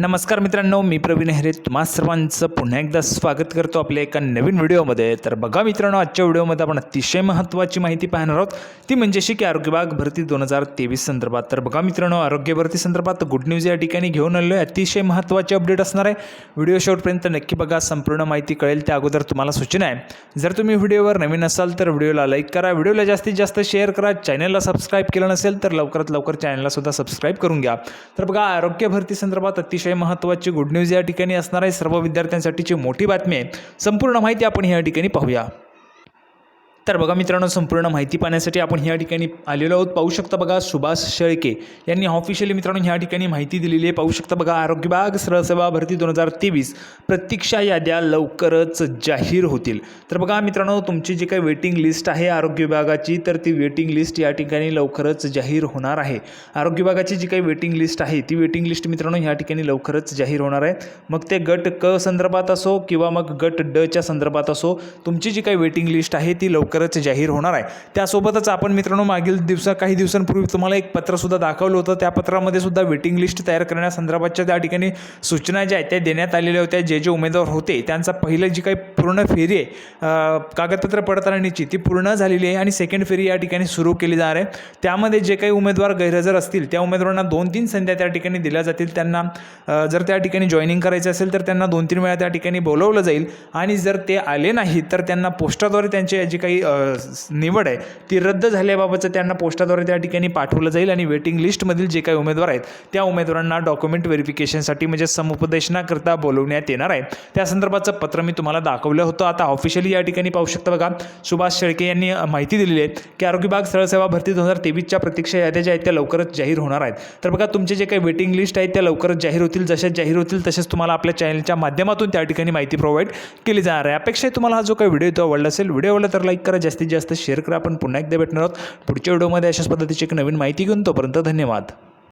नमस्कार मित्रांनो मी प्रवीण हेरे तुम्हा सर्वांचं पुन्हा एकदा स्वागत करतो आपल्या एका नवीन व्हिडिओमध्ये. तर बघा मित्रांनो आजच्या व्हिडिओमध्ये आपण अतिशय महत्त्वाची माहिती पाहणार आहोत. ती म्हणजे की आरोग्य विभाग भरती दोन हजार तेवीस संदर्भात. तर बघा मित्रांनो आरोग्य भरती संदर्भात गुड न्यूज या ठिकाणी घेऊन आलेलो आहे. अतिशय महत्त्वाचे अपडेट असणार आहे. व्हिडिओ शेवटपर्यंत नक्की बघा संपूर्ण माहिती कळेल. त्या अगोदर तुम्हाला सूचना आहे. जर तुम्ही व्हिडिओवर नवीन असाल तर व्हिडिओला लाईक करा. व्हिडिओला जास्तीत जास्त शेअर करा. चॅनलला सबस्क्राईब केलं नसेल तर लवकरात लवकर चॅनलला सुद्धा सबस्क्राईब करून घ्या. तर बघा आरोग्य भरती संदर्भात अतिशय महत्त्वाची गुड न्यूज या ठिकाणी असणार आहे. सर्व विद्यार्थ्यांसाठीची मोठी बातमी आहे. संपूर्ण माहिती आपण या ठिकाणी पाहूया. तर बघा मित्रांनो संपूर्ण माहिती पाहण्यासाठी आपण ह्या ठिकाणी आलेलो आहोत. पाहू शकता बघा सुभाष शेळके यांनी ऑफिशियली मित्रांनो ह्या ठिकाणी माहिती दिलेली आहे. पाहू शकता बघा आरोग्य विभाग सरळसेवा भरती दोन हजार तेवीस प्रतीक्षा याद्या लवकरच जाहीर होतील. तर बघा मित्रांनो तुमची जी काही वेटिंग लिस्ट आहे आरोग्य विभागाची तर ती वेटिंग लिस्ट या ठिकाणी लवकरच जाहीर होणार आहे. आरोग्य विभागाची जी काही वेटिंग लिस्ट आहे ती वेटिंग लिस्ट मित्रांनो ह्या ठिकाणी लवकरच जाहीर होणार आहे. मग ते गट क संदर्भात असो किंवा मग गट डच्या संदर्भात असो तुमची जी काही वेटिंग लिस्ट आहे ती लवकर लवकरच जाहीर होणार आहे. त्यासोबतच आपण मित्रांनो मागील दिवसा काही दिवसांपूर्वी तुम्हाला एक पत्रसुद्धा दाखवलं होतं. त्या पत्रामध्ये सुद्धा वेटिंग लिस्ट तयार करण्यासंदर्भातच्या त्या ठिकाणी सूचना ज्या आहेत त्या देण्यात आलेल्या होत्या. जे जे उमेदवार होते त्यांचा पहिलं जी काही पूर्ण फेरी आहे. कागदपत्र पडताळणीची ती पूर्ण झालेली आहे आणि सेकंड फेरी या ठिकाणी सुरू केली जाणार आहे. त्यामध्ये जे काही उमेदवार गैरहजर असतील त्या उमेदवारांना दोन तीन संध्या त्या ठिकाणी दिल्या जातील. त्यांना जर त्या ठिकाणी जॉईनिंग करायचं असेल तर त्यांना दोन तीन वेळा त्या ठिकाणी बोलवलं जाईल. आणि जर ते आले नाही तर त्यांना पोस्टाद्वारे त्यांची जी काही निवड आहे ती रद्द झाल्याबाबतचं त्यांना पोस्टाद्वारे त्या ठिकाणी पाठवलं जाईल. आणि वेटिंग लिस्टमधील जे काही उमेदवार आहेत त्या उमेदवारांना डॉक्युमेंट व्हेरिफिकेशनसाठी म्हणजे समुपदेशनाकरता बोलवण्यात येणार आहे. त्या संदर्भाचं पत्र मी तुम्हाला दाखव दाखवलं होतं. आता ऑफिशियली या ठिकाणी पाहू शकता बघा सुभाष शेळके यांनी माहिती दिलेली आहे की आरोग्य विभाग सरळसेवा भरती दोन हजार तेवीसच्या प्रतीक्षा याद्या ज्या आहेत त्या लवकरच जाहीर होणार आहेत. तर बघा तुमचे जे काही वेटिंग लिस्ट आहेत त्या लवकरच जाहीर होतील. जशाच जाहीर होतील तसेच तुम्हाला आपल्या चॅनलच्या माध्यमातून त्या ठिकाणी माहिती प्रोव्हाइड केली जाणार आहे. अपेक्षा तुम्हाला हा जो काही व्हिडिओ तो आवडला असेल व्हिडिओ आवडला तर लाईक करा. जास्तीत जास्त शेअर करा. आपण पुन्हा एकदा भेटणार आहोत पुढच्या व्हिडिओमध्ये अशाच पद्धतीची एक नवीन माहिती घेऊन. तोपर्यंत धन्यवाद.